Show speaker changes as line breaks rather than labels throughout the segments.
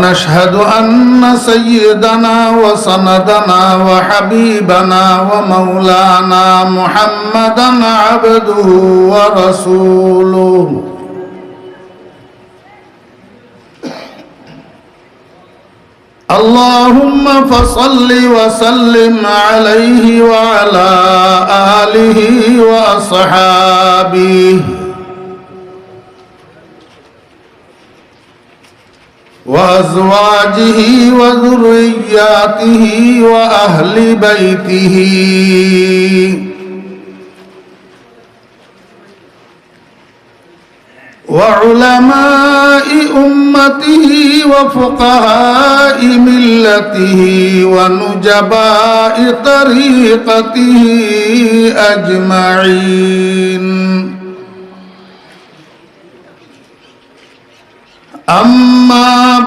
ونشهد أن سيدنا وسندنا وحبيبنا ومولانا محمدا عبده ورسوله. اللهم فصل وسلم عليه وعلى آله وأصحابه. وأزواجه وذرياته وأهل بيته. وعلماء أمته وفقهاء ملته ونجباء طريقته أجمعين. أما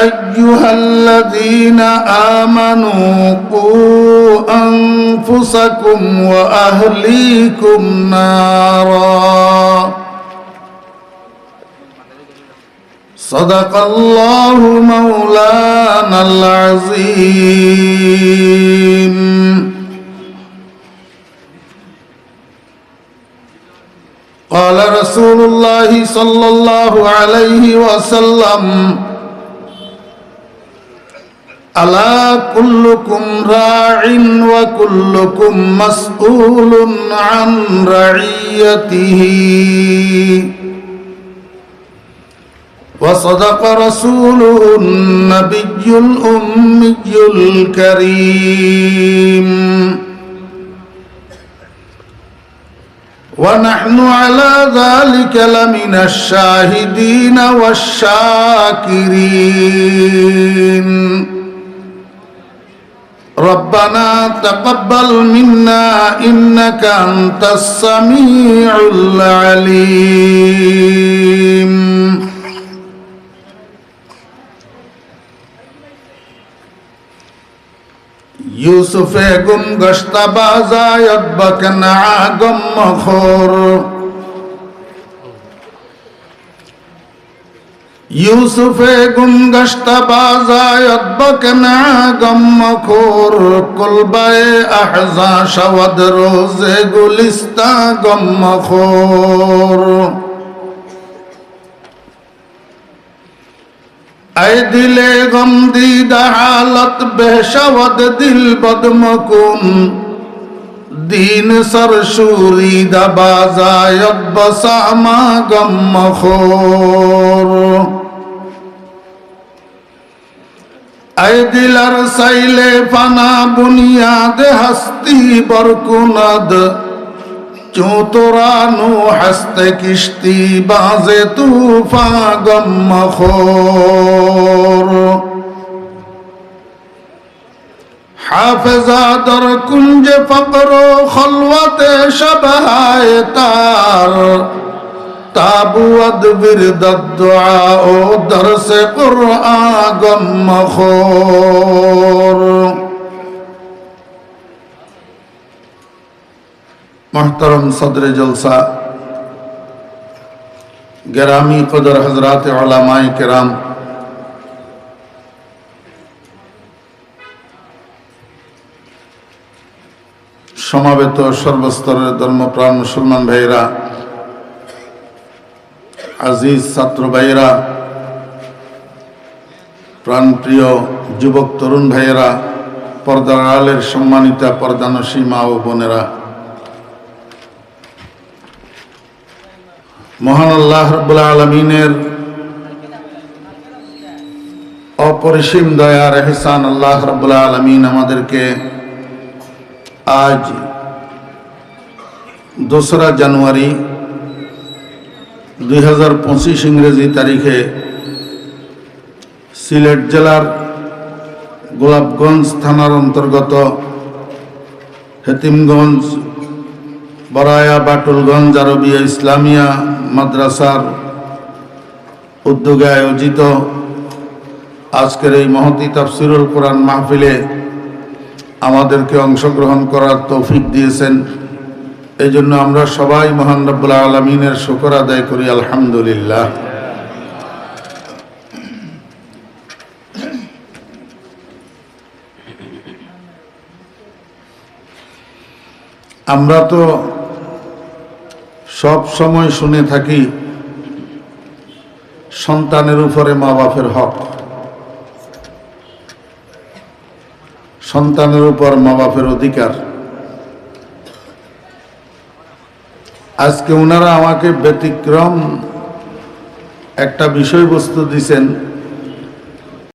أيها الذين آمنوا قوا أنفسكم وأهليكم نارا صدق الله مولانا العظيم قال رسول الله صلى الله عليه وسلم ألا كلكم راع وكلكم مسؤول عن رعيته وصدق رسوله النبي الأمي الكريم ونحن على ذلك لمن الشاهدين والشاكرين ربنا تقبل منا إنك أنت السميع العليم يوسف گم گشتہ بازایت بکن آگم خور ইউসুফে গুনগস্তা বাজায়ত বকনা গম্মখোর কুলবায়ে আহজা শাওয়াদ রোজে গুলিস্তা গম্মখোর اے دل غم دید حالت بہشود دل بدمکن دین سر شوری دبازایت بساما غم خور اے دلر سیل فنا بنیاد ہستی برکند چوں ترانو ہست کشتی باز طوفا غم مخور حافظا در کنج فقر و خلوت شبہائے تار তাবুয়াদ বিরদ দোয়া ও দরসে কুরআন মখোর মহতরম সদরে জলসা, গেরামি কদর হজরাত আলামাই কেরাম, সমাবেত সর্বস্তরের ধর্মপ্রাণ মুসলমান ভাইরা আজিজ ছাত্র ভাইয়েরা, প্রাণপ্রিয় যুবক তরুণ ভাইয়েরা, পর্দার আলের সম্মানিতা পর্দানসী মা ও বোনেরা, মহান আল্লাহ রব্বুল আলমিনের অপরিসীম দয়া এহসান আল্লাহ রব্বুল আলমিন আমাদেরকে আজ দোসরা জানুয়ারি দুই হাজার পঁচিশ ইংরেজি তারিখে সিলেট জেলার গোলাপগঞ্জ থানার অন্তর্গত হেতিমগঞ্জ, বরায়া, বাটুলগঞ্জ আরবিয়া ইসলামিয়া মাদ্রাসার উদ্যোগে আয়োজিত আজকের এই মহতি তাফসিরুল কোরআন মাহফিলে আমাদেরকে অংশগ্রহণ করার তৌফিক দিয়েছেন এই জন্য আমরা সবাই মহান রব্বুল আলমিনের শুকর আদায় করি, আলহামদুলিল্লাহ। আমরা তো সব সময় শুনে থাকি, সন্তানের উপরে মা বাপের হক। সন্তানের উপর মা বাপের অধিকার। আজকে ওনারা আমাকে ব্যতিক্রম একটা বিষয়বস্তু দিছেন।